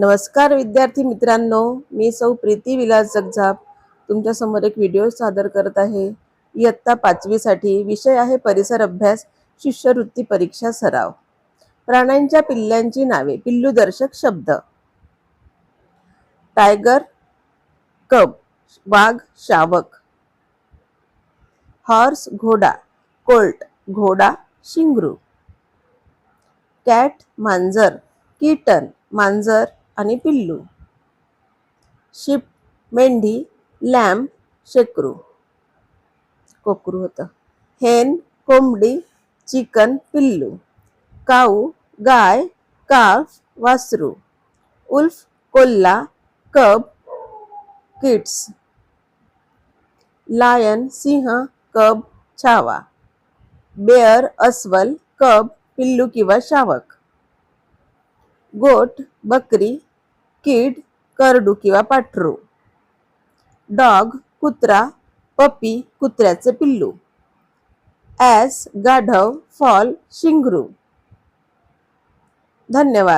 नमस्कार विद्यार्थी मित्रांनो मी सौ प्रीती विलास जगझाप तुमच्यासमोर एक व्हिडिओ सादर करत आहे. इयत्ता पाचवीसाठी विषय आहे परिसर अभ्यास शिष्यवृत्ती परीक्षा सराव. प्राण्यांच्या पिल्ल्यांची नावे पिल्लूदर्शक शब्द. टायगर कब वाघ शावक. हॉर्स घोडा कोल्ट घोडा शिंगरू. कॅट मांजर कीटन मांजर आणि पिल्लू. शिप मेंढी लॅम्प शेकरू. कोकरू होतं. हेन कोंबडी चिकन पिल्लू. काऊ गाय काफ वासरू. उल्फ कोल्हा कब किड्स. लायन सिंह कब छावा. बेअर अस्वल कब पिल्लू किंवा शावक. गोट बकरी किड करडू किंवा पाठरू. डॉग कुत्रा पपी कुत्र्याचे पिल्लू. ॲस गाढव फॉल शिंगरू. धन्यवाद.